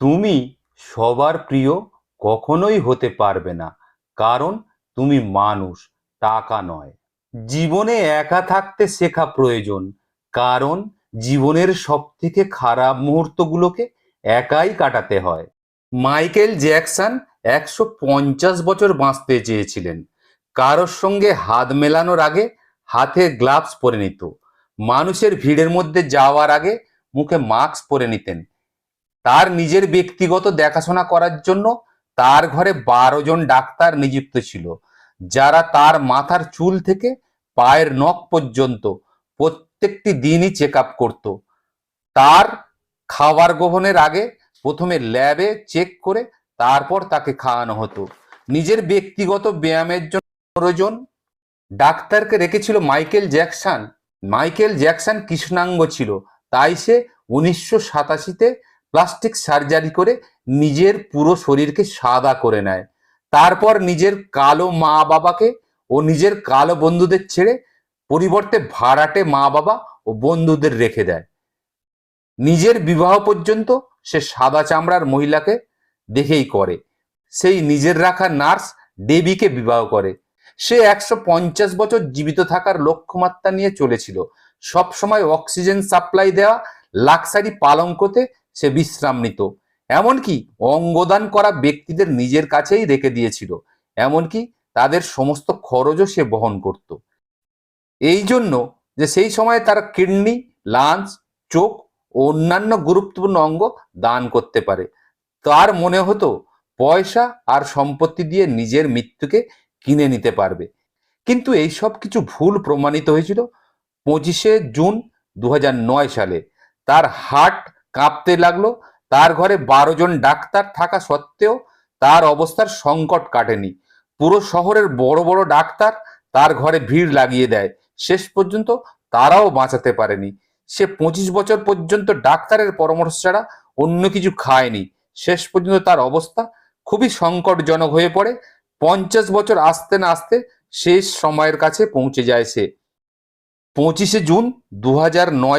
তুমি সবার প্রিয় কখনোই হতে পারবে না। কারণ তুমি মানুষ, টাকা নয়। জীবনে একা থাকতে শেখা প্রয়োজন, কারণ জীবনের সব থেকে খারাপ মুহূর্তগুলোকে একাই কাটাতে হয়। মাইকেল জ্যাকসন একশো পঞ্চাশ বছর বাঁচতে চেয়েছিলেন। কারোর সঙ্গে হাত মেলানোর আগে হাতে গ্লাভস পরে নিত। মানুষের ভিড়ের মধ্যে যাওয়ার আগে মুখে মাস্ক পরে নিতেন। তার নিজের ব্যক্তিগত দেখাশোনা করার জন্য তার ঘরে বারো জন ডাক্তার নিযুক্ত ছিল, যারা তার মাথার চুল থেকে পায়ের নখ পর্যন্ত প্রত্যেকটি দিনই চেক আপ করত। তার খাবার গ্রহণের আগে প্রথমে ল্যাবে চেক করে তারপর তাকে খাওয়ানো হতো। নিজের ব্যক্তিগত ব্যায়ামের জন্য প্রয়োজন ডাক্তারকে রেখেছিল মাইকেল জ্যাকসন। মাইকেল জ্যাকসন কৃষ্ণাঙ্গ ছিল, তাই সে উনিশশো সাতাশিতে প্লাস্টিক সার্জারি করে নিজের পুরো শরীরকে সাদা করে নেয়। তারপর নিজের কালো মা বাবাকে ও নিজের কালো বন্ধুদের ছেড়ে পরিবর্তে ভাড়াটে মা বাবা ও বন্ধুদের রেখে দেয়। নিজের বিবাহ পর্যন্ত সে সাদা চামড়ার মহিলাকে দেখেই করে। সেই নিজের রাখা নার্স ডেবিকে বিবাহ করে। সে একশো পঞ্চাশ বছর জীবিত থাকার লক্ষ্যমাত্রা নিয়ে চলেছিল। সব সময় অক্সিজেন সাপ্লাই দেওয়া, লাক্সারি পালঙ্কতে সে বিশ্রাম নিত এমনকি অঙ্গদান করা ব্যক্তিদের নিজের কাছেই রেখে দিয়েছিল। এমনকি তাদের সমস্ত খরচও সে বহন করত। এই জন্য যে সেই সময় তার কিডনি, লাঞ্চ, চোখ ও অন্যান্য গুরুত্বপূর্ণ অঙ্গ দান করতে পারে। তার মনে হতো পয়সা আর সম্পত্তি দিয়ে নিজের মৃত্যুকে কিনে নিতে পারবে। কিন্তু এই সব কিছু ভুল প্রমাণিত হয়েছিল পঁচিশে জুন দু হাজার নয় সালে। তার হার্ট কাঁপতে লাগল। তার ঘরে বারো জন ডাক্তার থাকা সত্ত্বেও তার অবস্থার সংকট কাটেনি। পুরো শহরের বড় বড় ডাক্তার তার ঘরে ভিড় লাগিয়ে দেয়। শেষ পর্যন্ত তারাও বাঁচাতে পারেনি। সে পঁচিশ বছর পর্যন্ত ডাক্তারের পরামর্শ ছাড়া অন্য কিছু খায়নি। শেষ পর্যন্ত তার অবস্থা খুবই সংকটজনক হয়ে পড়ে। পঞ্চাশ বছর আসতে না আসতে শেষ সময়ের কাছে পৌঁছে যায় সে। পঁচিশে জুন দু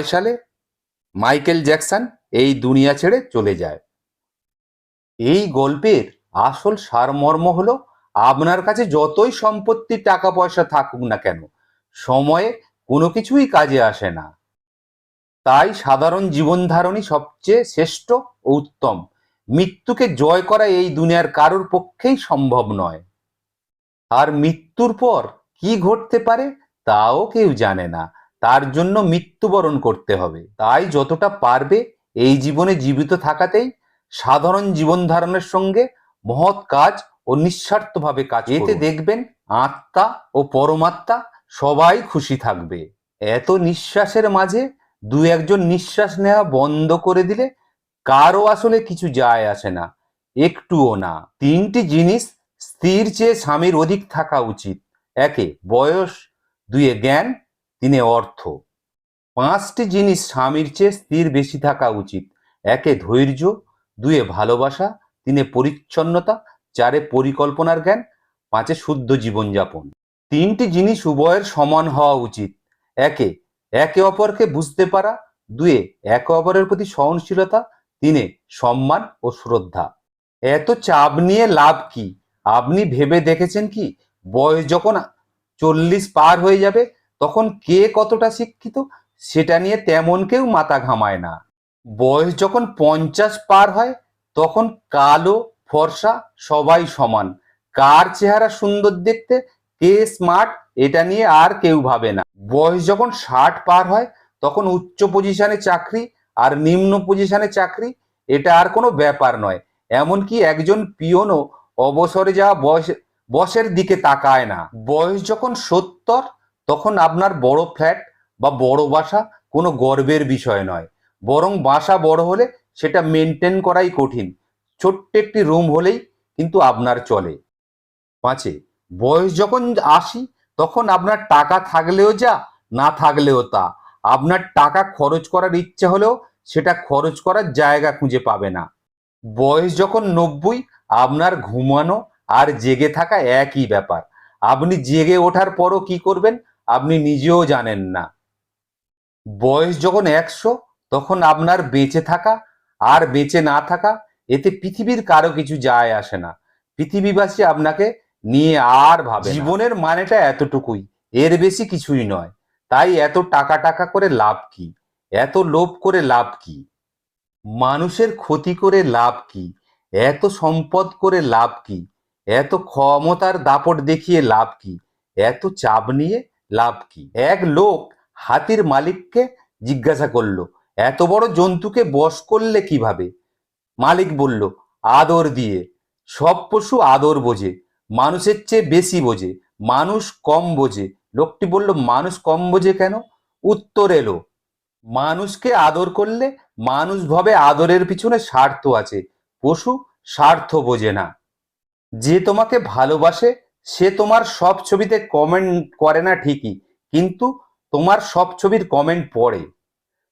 সালে মাইকেল জ্যাকসন এই দুনিয়া ছেড়ে চলে যায়। এই গল্পের আসল সারমর্ম হলো, আপনার কাছে যতই সম্পত্তি টাকা পয়সা থাকুক না কেন, সময়ে কোনো কিছুই কাজে আসে না। তাই সাধারণ জীবনধারণই সবচেয়ে শ্রেষ্ঠ ও উত্তম। মৃত্যুকে জয় করা এই দুনিয়ার কারোর পক্ষেই সম্ভব নয়। আর মৃত্যুর পর কি ঘটতে পারে, তাও কেউ জানে না। তার জন্য মৃত্যুবরণ করতে হবে। তাই যতটা পারবে এই জীবনে জীবিত থাকাতেই সাধারণ জীবন ধারণের সঙ্গে মহৎ কাজ ও নিঃস্বার্থভাবে কাজ এতে দেখবেন আত্মা ও পরমাত্মা সবাই খুশি থাকবে। এত নিঃশ্বাসের মাঝে দু একজন নিঃশ্বাস নেওয়া বন্ধ করে দিলে কারও আসলে কিছু যায় আসে না একটুও না। তিনটি জিনিস স্ত্রীর চেয়ে স্বামীর অধিক থাকা উচিত। একে বয়স দুয়ে জ্ঞান তিনে অর্থ। পাঁচটি জিনিস স্বামীর চেয়ে স্ত্রীর বেশি থাকা উচিত। একে ধৈর্য, দুয়ে ভালোবাসা, তিনে পরিচ্ছন্নতা, চারে পরিকল্পনার জ্ঞান, পাঁচে শুদ্ধ জীবনযাপন। তিনটি জিনিস উভয়ের সমান হওয়া উচিত। একে একে অপরকে বুঝতে পারা, দুয়ে একে অপরের প্রতি সহনশীলতা, তিনে সম্মান ও শ্রদ্ধা। এত চাপ নিয়ে লাভ কি? আপনি ভেবে দেখেছেন কি? বয়স যখন চল্লিশ পার হয়ে যাবে, তখন কে কতটা শিক্ষিত? সেটা নিয়ে তেমন কেউ মাথা ঘামায় না। বয়স যখন পঞ্চাশ পার হয়, তখন কালো, ফর্সা, সবাই সমান। কার চেহারা সুন্দর দেখতে, কে স্মার্ট এটা নিয়ে আর কেউ ভাবে না। বয়স যখন ষাট পার হয়, তখন উচ্চ পজিশনে চাকরি আর নিম্ন পজিশনে চাকরি, এটা আর কোনো ব্যাপার নয়। এমনকি একজন পিয়নও অবসরে যাওয়া বয়স, বসের দিকে তাকায় না। বয়স যখন সত্তর, তখন আপনার বড় ফ্ল্যাট বা বড় বাসা কোনো গর্বের বিষয় নয়। বরং বাসা বড় হলে সেটা মেনটেন করাই কঠিন। ছোট্ট একটি রুম হলেই কিন্তু আপনার চলে। পাঁচে, বয়স যখন আসি, তখন আপনার টাকা থাকলেও যা, না থাকলেও তা। আপনার টাকা খরচ করার ইচ্ছে হলেও সেটা খরচ করার জায়গা খুঁজে পাবে না। বয়স যখন নব্বই, আপনার ঘুমানো আর জেগে থাকা একই ব্যাপার। আপনি জেগে ওঠার পরও কি করবেন, আপনি নিজেও জানেন না। বয়স যখন একশো, তখন আপনার বেঁচে থাকা আর বেঁচে না থাকা, এতে পৃথিবীর কারও কিছু যায় আসে না। পৃথিবীবাসী আপনাকে নিয়ে আর ভাবে জীবনের মানেটা এতটুকুই, এর বেশি কিছুই নয়। তাই এত টাকা টাকা করে লাভ কি? এত লোভ করে লাভ কি? মানুষের ক্ষতি করে লাভ কি? এত সম্পদ করে লাভ কি? এত ক্ষমতার দাপট দেখিয়ে লাভ কি? এত চাপ নিয়ে লাভ কি? এক লোক হাতির মালিককে জিজ্ঞাসা করল, এত বড় জন্তুকে বশ করলে কীভাবে? মালিক বলল, আদর দিয়ে। সব পশু আদর বোঝে, মানুষের চেয়ে বেশি বোঝে, মানুষ কম বোঝে। লোকটি বলল, মানুষ কম বোঝে কেন? উত্তর এলো, মানুষকে আদর করলে মানুষ ভাবে আদরের পিছনে স্বার্থ আছে, পশু স্বার্থ বোঝে না। যে তোমাকে ভালোবাসে, সে তোমার সব ছবিতে কমেন্ট করে না ঠিকই, কিন্তু তোমার সব ছবির কমেন্ট পড়ে।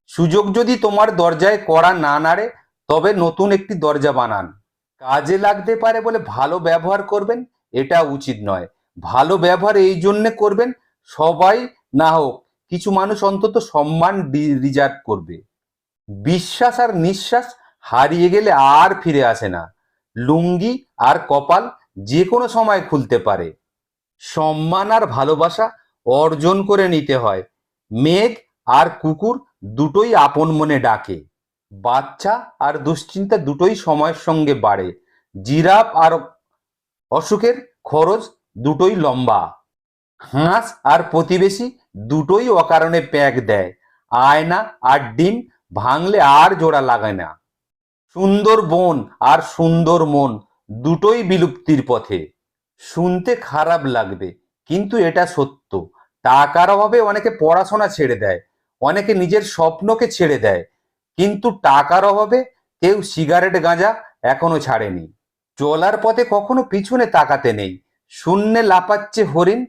সুযোগ যদি তোমার দরজায় করা না নাড়ে, তবে নতুন একটি দরজা বানান। কাজে লাগতে পারে বলে ভালো ব্যবহার করবেন, এটা উচিত নয়। ভালো ব্যবহার এই জন্যে করবেন, সবাই না হোক, কিছু মানুষ অন্তত সম্মান রিজার্ভ করবে। বিশ্বাস আর নিঃশ্বাস হারিয়ে গেলে আর ফিরে আসে না। লুঙ্গি আর কপাল যে কোনো সময় খুলতে পারে। সম্মান আর ভালোবাসা অর্জন করে নিতে হয়। মেঘ আর কুকুর দুটোই আপন মনে ডাকে। বাচ্চা আর দুশ্চিন্তা দুটোই সময়ের সঙ্গে বাড়ে। জিরাফ আর অসুখের খরচ দুটোই লম্বা। হাঁস আর প্রতিবেশী দুটোই অকারণে প্যাক দেয়। আয়না আর ডিম ভাঙলে আর জোড়া লাগায় না। সুন্দর বন আর সুন্দর মন দুটোই বিলুপ্তির পথে। শুনতে খারাপ লাগবে, কিন্তু এটা সত্য। টাকার অভাবে অনেকে পড়াশোনা ছেড়ে দেয়, অনেকে নিজের স্বপ্নকে ছেড়ে দেয়, কিন্তু টাকার অভাবে কেউ সিগারেট গাঁজা এখনও ছাড়েনি। চলার পথে কখনো পিছনে তাকাতে নেই। শূন্যে লাপাচ্ছে হরিণ,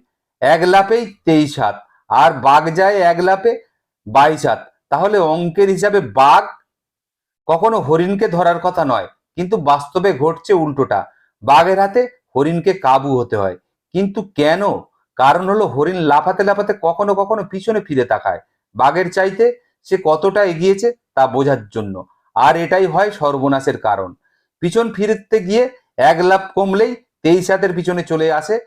এক লাপেই তেইশ হাত, আর বাঘ যায় এক লাপে বাইশ হাত। তাহলে অঙ্কের হিসাবে বাঘ কখনো হরিণকে ধরার কথা নয়, কিন্তু বাস্তবে ঘটছে উল্টোটা। বাঘের হাতে হরিণকে কাবু হতে হয়, কিন্তু কেন কারণ হলো হরিণ লাফাতে লাফাতে কখনো কখনো পিছনে ফিরে তাকায়। বাঘের চাইতে সে কতটা এগিয়েছে তা বোঝার জন্য। আর এটাই হয় সর্বনাশের কারণ। পিছন ফিরতে গিয়ে এক লাভ কমলেই তেইশ হাতের পিছনে চলে আসে।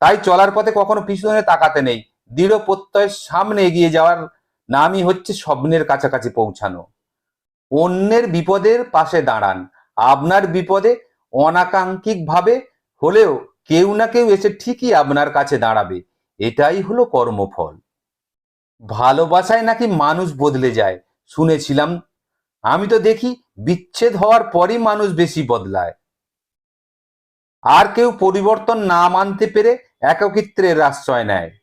তাই চলার পথে কখনো পিছনে তাকাতে নেই। দৃঢ় প্রত্যয়ের সামনে এগিয়ে যাওয়ার নামই হচ্ছে স্বপ্নের কাছাকাছি পৌঁছানো। অন্যের বিপদের পাশে দাঁড়ান। আপনার বিপদে অনাকাঙ্ক্ষিকভাবে হলেও কেউ না কেউ এসে ঠিকই আপনার কাছে দাঁড়াবে। এটাই হলো কর্মফল। ভালোবাসায় নাকি মানুষ বদলে যায়? শুনেছিলাম। আমি তো দেখি বিচ্ছেদ হওয়ার পরই মানুষ বেশি বদলায়। আর কেউ পরিবর্তন না মানতে পেরে একাকিত্বের আশ্রয় নেয়।